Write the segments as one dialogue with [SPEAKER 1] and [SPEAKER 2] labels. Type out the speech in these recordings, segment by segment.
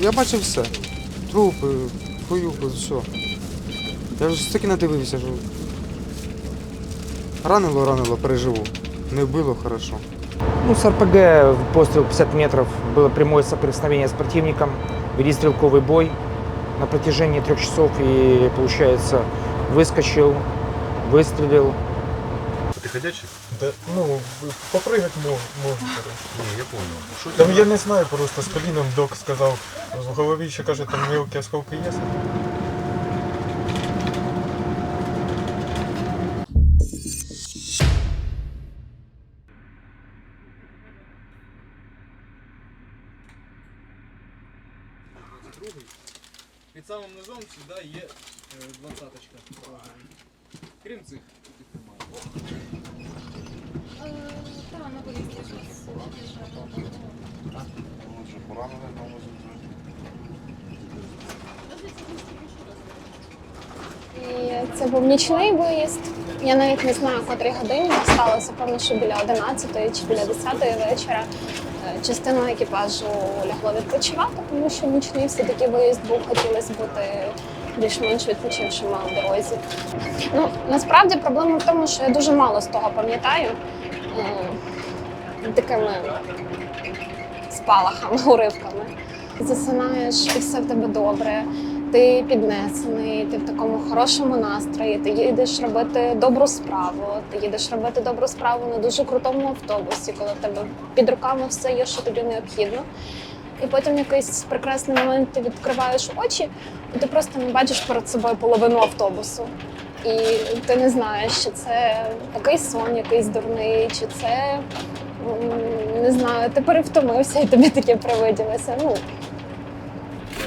[SPEAKER 1] я бачив все. Трупи, хуюпи, все. Я вже стільки надивився, що. Ранило, ранило, переживу. Не вбило хорошо.
[SPEAKER 2] Ну, с РПГ пострел 50 метров было прямое соприкосновение с противником, вели стрелковый бой на протяжении трех часов и, получается, выскочил, выстрелил.
[SPEAKER 3] Ты ходячий?
[SPEAKER 4] Да, ну, попрыгать мог, можна. коротше.
[SPEAKER 3] Не, я понял. Что
[SPEAKER 4] Там я не знаю, просто з коліном док сказав, в голові ще каже, там мелкі осколки є.
[SPEAKER 5] Під самим низом завжди є
[SPEAKER 6] це був нічний виїзд. Я навіть не знаю, котрій годині сталося, певно, що біля 11 чи біля 10 вечора. Е, Частина екіпажу лягло відпочивати, тому що нічний все-таки виїзд був, хотілося бути більш-менш відпочившими в дорозі. Ну, насправді проблема в тому, що я дуже мало з того пам'ятаю. Такими спалахами, уривками. Засинаєш, і все в тебе добре. Ти піднесений, ти в такому хорошому настрої, ти їдеш робити добру справу, ти їдеш робити добру справу на дуже крутому автобусі, коли в тебе під руками все є, що тобі необхідно. І потім якийсь прекрасний момент ти відкриваєш очі, і ти просто не бачиш перед собою половину автобусу. І ти не знаєш, чи це такий сон, якийсь дурний, чи це не знаю, ти перевтомився і тобі таке привиділося. Ну,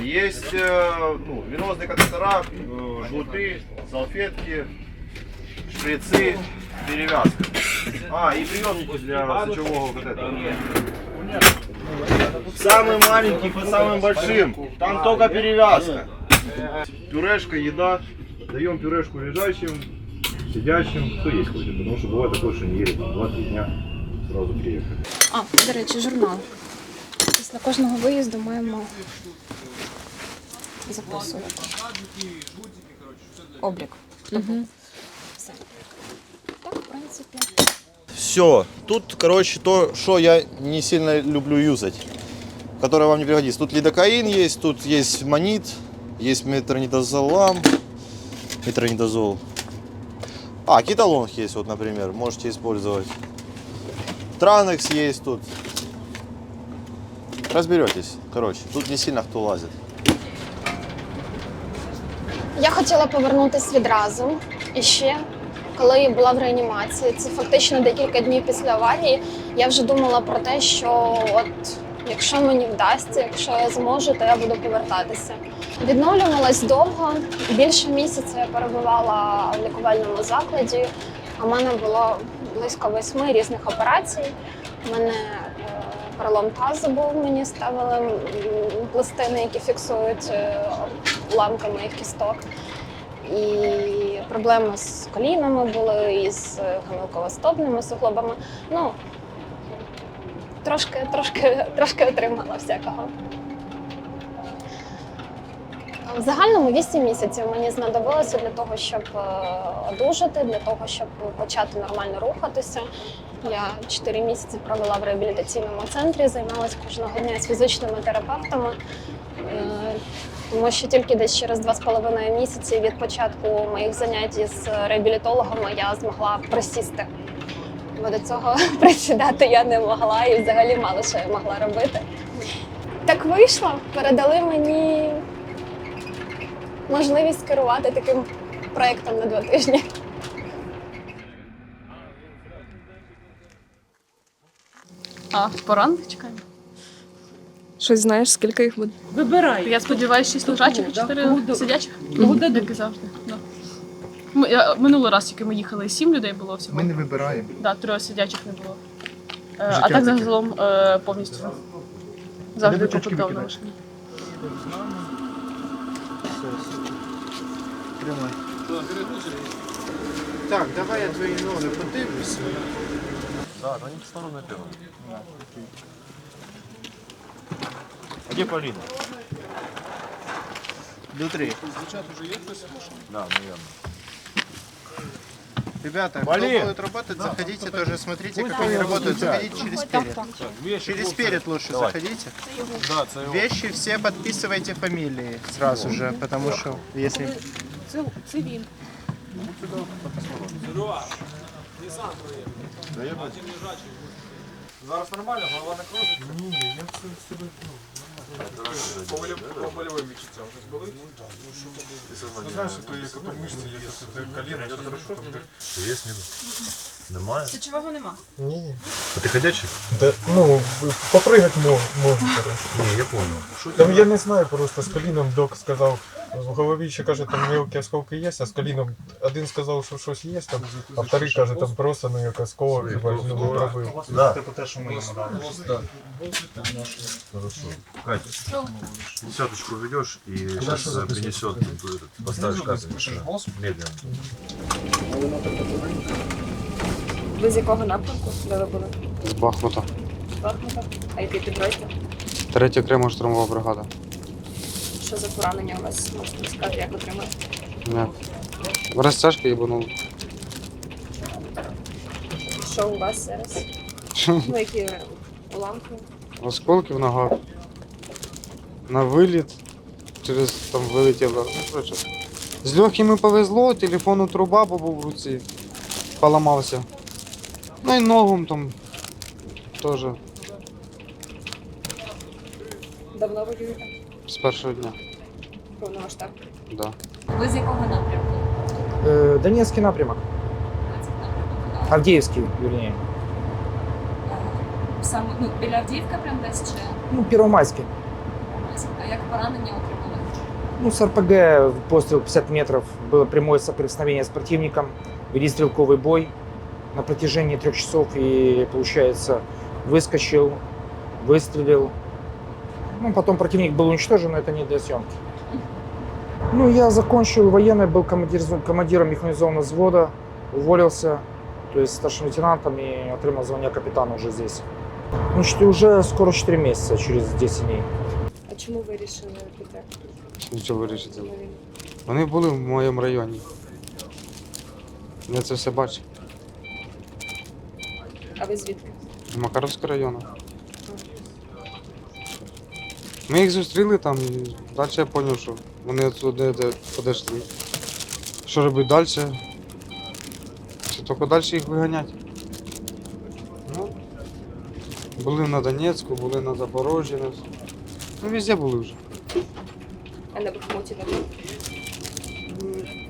[SPEAKER 3] Есть э, ну, венозные катетера, э, жгуты, салфетки, шприцы, перевязка. А, и приемники для сечевого вот этого. Самый маленький по самым большим. Там только перевязка. Пюрешка, еда. Даем пюрешку лежачим, сидящим, кто есть ходит. Потому что бывает такое, что не едет 2-3 дня, сразу приехали.
[SPEAKER 6] А, до речі, журнал. Після кожного виїзду маємо записувати. Облік. Все. Так, в принципі.
[SPEAKER 7] Все. Тут, короче, то, что я не сильно люблю юзать, которое вам не пригодится. Тут лидокаин есть, тут есть манит, есть метронидозолам, метронидозол. А, киталонг есть, вот, например, можете использовать. Транекс есть тут. Разберетесь, короче, тут не сильно кто лазит.
[SPEAKER 6] Я хотіла повернутися відразу. І ще, коли я була в реанімації, це фактично декілька днів після аварії, я вже думала про те, що от якщо мені вдасться, якщо я зможу, то я буду повертатися. Відновлювалась довго. Більше місяця я перебувала в лікувальному закладі. У мене було близько восьми різних операцій. У мене перелом тазу був, мені ставили пластини, які фіксують е, уламки моїх кісток. І проблеми з колінами були, і з гомілковостопними суглобами. Ну, трошки, трошки, трошки отримала всякого. В загальному 8 місяців мені знадобилося для того, щоб е, одужати, для того, щоб почати нормально рухатися. Я 4 місяці провела в реабілітаційному центрі, займалася кожного дня з фізичними терапевтами. Е, Тому що тільки десь через два з половиною місяці від початку моїх занять з реабілітологами я змогла присісти. Бо до цього присідати я не могла і взагалі мало що я могла робити. Так вийшло, передали мені можливість керувати таким проєктом на два тижні.
[SPEAKER 8] А, поранених чекаємо.
[SPEAKER 9] Щось знаєш, скільки їх буде?
[SPEAKER 8] Вибирай. Я сподіваюся, шість лежачих, чотири сидячих. Як і завжди. Да. Ми, я, минулий раз, тільки ми їхали, сім людей було всього.
[SPEAKER 4] Ми не вибираємо.
[SPEAKER 8] Да, трьох сидячих не було. Е,
[SPEAKER 4] Життя
[SPEAKER 8] а так
[SPEAKER 4] таке.
[SPEAKER 8] загалом е, повністю. Завжди попитав на машині.
[SPEAKER 1] Так, давай я твої ноги подивлюся.
[SPEAKER 3] Да, но они в сторону бегают. А где Полина?
[SPEAKER 5] До три.
[SPEAKER 3] Да, наверное.
[SPEAKER 5] Ребята, кто будет работать, заходите тоже, смотрите, как они работают. Заходите через перед. Через перед лучше заходите. Вещи все подписывайте фамилии сразу же, потому что если...
[SPEAKER 4] Зараз нормально, голова не кружить? Ні, я це себе по больовим відчуттям щось болить. Ну, знаєш, то є по мишці, є чи що там, де-
[SPEAKER 3] Есть, нет? Нормально.
[SPEAKER 8] Сечового нема.
[SPEAKER 4] Ні.
[SPEAKER 3] А ты ходячий?
[SPEAKER 4] Да, ну, попригати мож, можна.
[SPEAKER 3] Не, я понял.
[SPEAKER 4] Там я не знаю, просто з коліном док сказав, в голові ще каже, там мелкі осколки є, а з коліном один сказав, що щось є, там, а вторий каже, там просто ну, як осколок, типа, ну, пробив.
[SPEAKER 3] Да. Хорошо. Катя, десяточку ведешь и сейчас принесет, поставишь капельницу. Медленно.
[SPEAKER 9] Ви з якого напрямку? Де ви були?
[SPEAKER 1] З Бахмута.
[SPEAKER 9] Бахмута? А який підрозділ?
[SPEAKER 1] Третя окрема штурмова бригада.
[SPEAKER 9] Що за поранення у вас? Можете сказати, як отримали?
[SPEAKER 1] Ні. Розтяжки їбанули.
[SPEAKER 9] Що у вас зараз? Ну, які уламки?
[SPEAKER 1] Осколки в ногах. На виліт. Через там вилетіло. Ну, коротше. З легкими повезло, телефону труба був в руці. Поламався. Ну і ногом там теж
[SPEAKER 9] Давно воюєте?
[SPEAKER 1] з першого дня.
[SPEAKER 9] Повномасштабно.
[SPEAKER 1] Да.
[SPEAKER 9] Ви з якого напрямку?
[SPEAKER 2] Э, Донецкий напрямок. Авдеевский, вернее.
[SPEAKER 9] Саме ну, біля Авдіївка прям десь чи
[SPEAKER 2] Ну, Первомайский.
[SPEAKER 9] а як поранення отримали?
[SPEAKER 2] Ну, с РПГ пострел 50 метров. Было прямое соприкосновение с противником. Вели стрелковый бой на протяжении трех часов. И, получается, выскочил, выстрелил. Ну, потом противник был уничтожен, но это не для съемки. Ну, я закончил военный, был командир, командиром механизованного взвода, уволился, то есть старшим лейтенантом и отримал звание капитана уже здесь. Значит, уже скоро 4 месяца, через 10 дней.
[SPEAKER 9] А чому ви вирішили піти?
[SPEAKER 1] Нічого вирішити. Вони були в моєму районі. Я це все бачив.
[SPEAKER 9] А ви звідки?
[SPEAKER 1] З Макаровського району. Ми їх зустріли там, і далі я зрозумів, що вони отсюди подійшли. Що робити далі? Чи тільки далі їх виганяти? Ну, були на Донецьку, були на Запорожжі. Ну, везде були вже.
[SPEAKER 9] А на Бахмуті давно?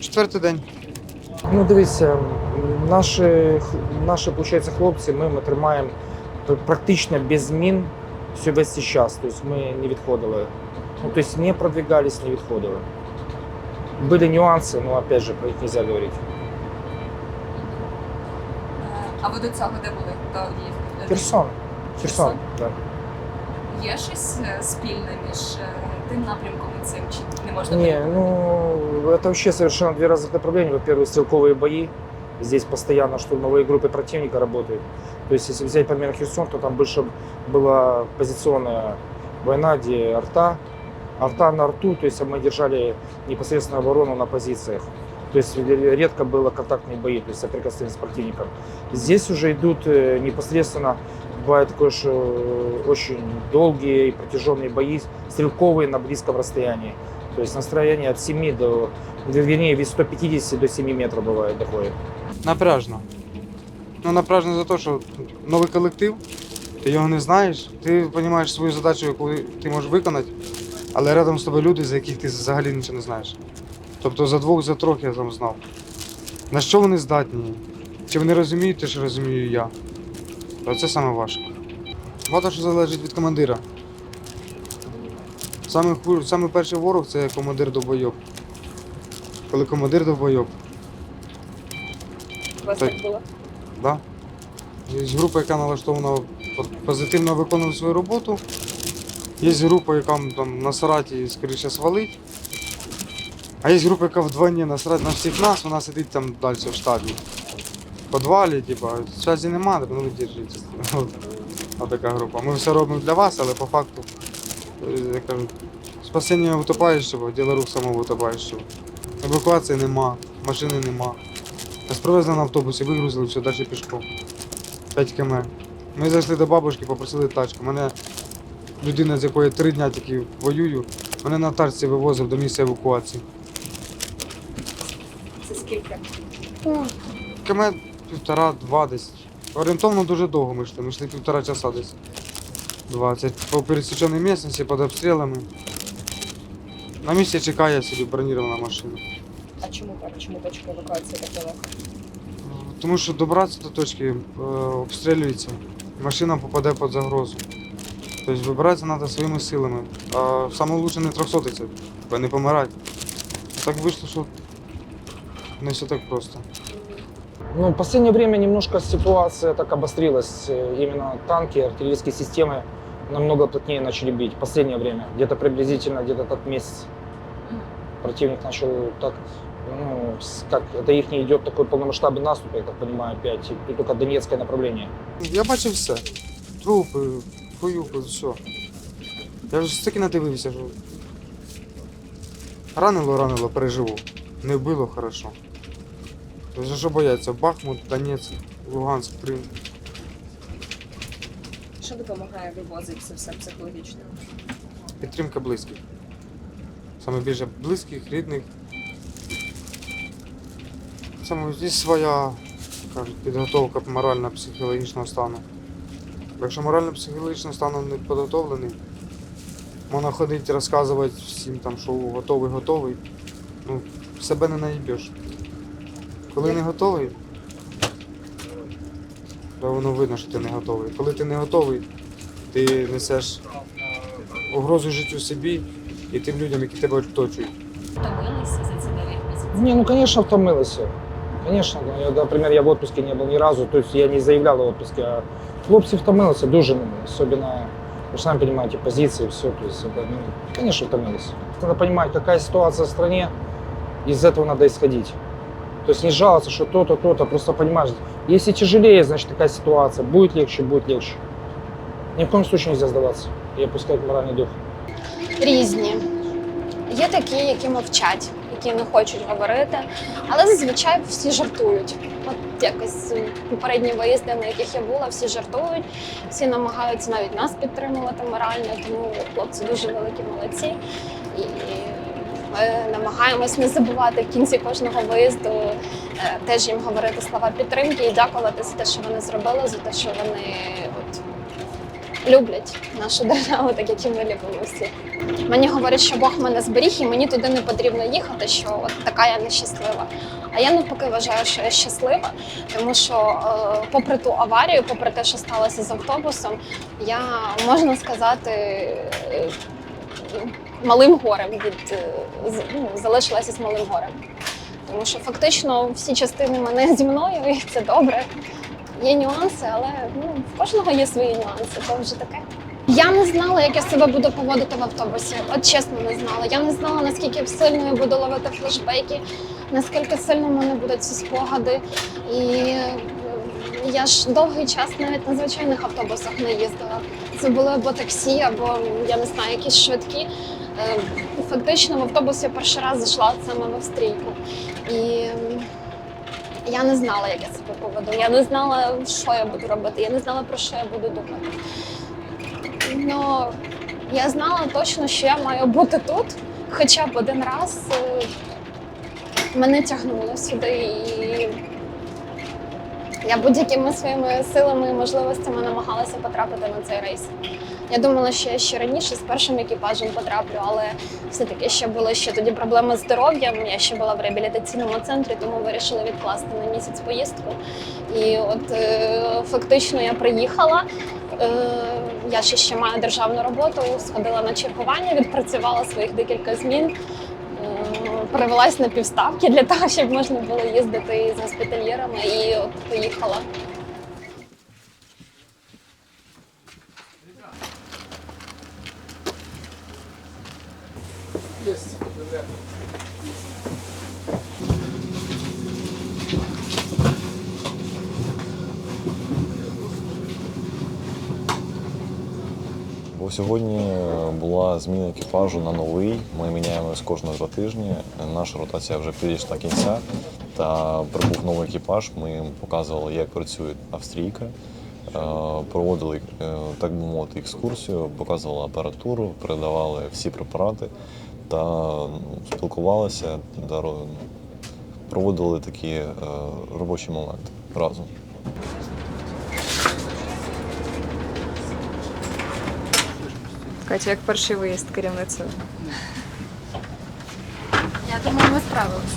[SPEAKER 1] Четвертий день.
[SPEAKER 2] Ну, дивіться, наші, наші получається, хлопці, ми, ми тримаємо практично без мін все весь цей час. Тобто ми не відходили. Ну, тобто не продвигались, не відходили. Были нюансы, но опять же, про них нельзя говорить.
[SPEAKER 9] А ви до цього де були? До Авдіївки?
[SPEAKER 2] Херсон. Херсон,
[SPEAKER 9] Херсон?
[SPEAKER 2] да.
[SPEAKER 9] Є щось е, спільне між е, тим напрямком і цим, чи не можна
[SPEAKER 2] Не,
[SPEAKER 9] порівняти?
[SPEAKER 2] ну, это вообще совершенно две разных направления. Во-первых, стрелковые бои. Здесь постоянно штурмовые группы противника работают. То есть, если взять, например, Херсон, то там больше была позиционная война, где арта. Арта на арту, то есть мы держали непосредственно оборону на позициях. То есть редко было контактные бои, то есть соприкосновение с противником. Здесь уже идут э, непосредственно, бывает такое, что э, очень долгие и протяженные бои, стрелковые на близком расстоянии. То есть на расстоянии от 7 до, вернее, від 150 до 7 метров бывает доходит.
[SPEAKER 1] Напряжно. Ну, напряжно за те, що новий колектив, ти його не знаєш, ти розумієш свою задачу, яку ти можеш виконати, але рядом з тобою люди, за яких ти взагалі нічого не знаєш. Тобто за двох, за трьох я там знав. На що вони здатні? Чи вони розуміють те, що розумію я? Оце саме важко. Багато що залежить від командира. Саме, саме перший ворог це командир довбойоб. Коли командир
[SPEAKER 9] У вас
[SPEAKER 1] так.
[SPEAKER 9] так було?
[SPEAKER 1] Да. Є група, яка налаштована позитивно виконує свою роботу. Є група, яка там насрать і скоріше свалить. А є група, яка вдвойні насрать на всіх нас, вона сидить там далі в штабі. В підвалі, типа, зв'язі немає, ну ви держіться. От така група. Ми все робимо для вас, але по факту, е, як кажуть, спасіння утопаючого, діло рук самого утопаючого. Евакуації нема, машини нема. Нас привезли на автобусі, вигрузили все, далі пішком. 5 км. Ми зайшли до бабушки, попросили тачку. Мене людина, з якої три дня тільки воюю, мене на тачці вивозив до місця евакуації.
[SPEAKER 9] Це скільки?
[SPEAKER 1] Км півтора-два десь. Орієнтовно дуже довго ми йшли. Ми йшли півтора часа десь. Два. Це по пересіченій місцевості, під обстрілами. На місці чекає собі бронірована машина.
[SPEAKER 9] А чому так? Чому точка евакуації так далеко?
[SPEAKER 1] Тому що добратися до точки е, обстрілюється, машина попаде під загрозу. Тобто вибиратися треба своїми силами. А саме лучше не трьохсотиться, бо не помирати. Так вийшло, що не все так просто.
[SPEAKER 2] Ну, в последнее время немножко ситуация так обострилась. Э, Именно танки, артиллерийские системы намного плотнее начали бить. В последнее время, где-то приблизительно где-то так месяц. Противник начал так, ну, как это их не идет такой полномасштабный наступ, я так понимаю, опять, и только Донецкое направление.
[SPEAKER 1] Я бачив все. Трупи, хуюпи, все. Я вже стільки надивився, що. Ранило, ранило, переживу. Не вбило хорошо. Тобто, що бояться? Бахмут, Донецьк, Луганськ, Крим.
[SPEAKER 9] Що допомагає вивозити це все психологічно?
[SPEAKER 1] Підтримка близьких. Саме більше близьких, рідних. Саме і своя кажуть, підготовка морально-психологічного стану. Якщо морально-психологічний стан не підготовлений, можна ходити розказувати всім там, що готовий, готовий. Ну, себе не наїбеш. Коли не готовий, то воно видно, що ти не готовий. Коли ти не готовий, ти несеш угрозу життю собі і тим людям, які тебе оточують.
[SPEAKER 9] Втомилися за ці 9 місяців?
[SPEAKER 2] Не, ну конечно, втомилось. Конечно, ну, я, например, я в отпуске не был ни разу, то есть я не заявлял о отпуске, а хлопцы втомилися дуже, ну, особенно, вы же сами понимаете, позиции, все, то есть это, ну, конечно, втомилось. Надо понимать, какая ситуация в стране, из этого надо исходить. То есть не жаловаться, что то-то, то-то, просто понимаешь, если тяжелее, значит такая ситуация, будет легче, будет легче. Ни в коем случае нельзя сдаваться и опускать моральный дух.
[SPEAKER 6] різні. Є такі, які мовчать, які не хочуть говорити, але зазвичай всі жартують. От якось попередні виїзди, на яких я була, всі жартують, всі намагаються навіть нас підтримувати морально, тому хлопці дуже великі молодці. І ми намагаємось не забувати в кінці кожного виїзду е, теж їм говорити слова підтримки і дякувати за те, що вони зробили, за те, що вони люблять нашу державу, так як і ми любимо всі. Мені говорять, що Бог мене зберіг, і мені туди не потрібно їхати, що от така я нещаслива. А я навпаки вважаю, що я щаслива, тому що, е, попри ту аварію, попри те, що сталося з автобусом, я можна сказати. е, Малим горем від е, ну, залишилася з малим горем. Тому що фактично всі частини мене зі мною, і це добре. Є нюанси, але ну, в кожного є свої нюанси, то вже таке. Я не знала, як я себе буду поводити в автобусі. От чесно не знала. Я не знала, наскільки сильно я буду ловити флешбеки, наскільки сильно в мене будуть ці спогади. І е, я ж довгий час навіть на звичайних автобусах не їздила. Це були або таксі, або я не знаю, якісь швидкі. Е, Фактично в автобус я перший раз зайшла саме в Австрійку. І ем, я не знала, як я себе поведу. Я не знала, що я буду робити. Я не знала, про що я буду думати. Ну, я знала точно, що я маю бути тут хоча б один раз. Е, Мене тягнуло сюди, і я будь-якими своїми силами і можливостями намагалася потрапити на цей рейс. Я думала, що я ще раніше з першим екіпажем потраплю, але все-таки ще були ще тоді проблеми з здоров'ям. Я ще була в реабілітаційному центрі, тому вирішили відкласти на місяць поїздку. І от е, фактично я приїхала. Е, я ще ще маю державну роботу, сходила на чергування, відпрацювала своїх декілька змін. Перевелась на півставки для того, щоб можна було їздити з госпітальєрами, і от поїхала.
[SPEAKER 10] Сьогодні була зміна екіпажу на новий. Ми міняємось кожні два тижні. Наша ротація вже підійшла кінця. Та прибув новий екіпаж. Ми їм показували, як працює австрійка. Е, Проводили, е, так би мовити, екскурсію, показували апаратуру, передавали всі препарати та ну, спілкувалися проводили такі е, робочі моменти разом.
[SPEAKER 9] Катя, як перший виїзд керівниця?
[SPEAKER 6] Я думаю, ми справилися.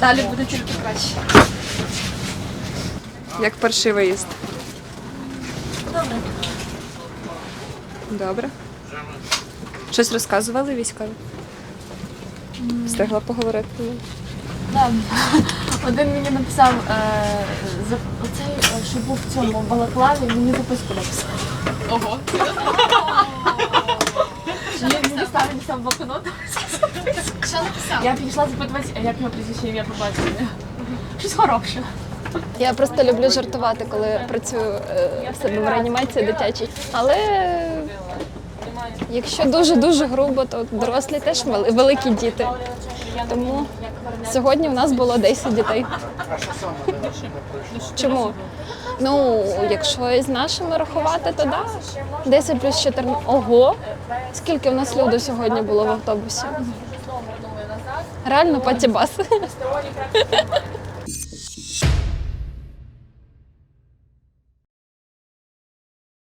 [SPEAKER 6] Далі буде тільки краще.
[SPEAKER 9] Як перший виїзд? Добре. Добре. Щось розказували військові? Встигла поговорити?
[SPEAKER 8] Да. Один мені написав, е, за, оцей, е, що був в цьому балаклаві, мені записку написав. Ого.
[SPEAKER 6] Що написав?
[SPEAKER 8] Я пішла запитувати, як його прізвище ім'я побачити. Щось хороше.
[SPEAKER 6] Я просто люблю жартувати, коли працюю е, в себе в реанімації дитячій. Але якщо дуже-дуже грубо, то дорослі теж великі діти. Тому сьогодні в нас було 10 дітей. Чому? Ну, якщо із нашими рахувати, то да. 10 плюс 14. Ого! Скільки в нас людей сьогодні було в автобусі? Реально патібас.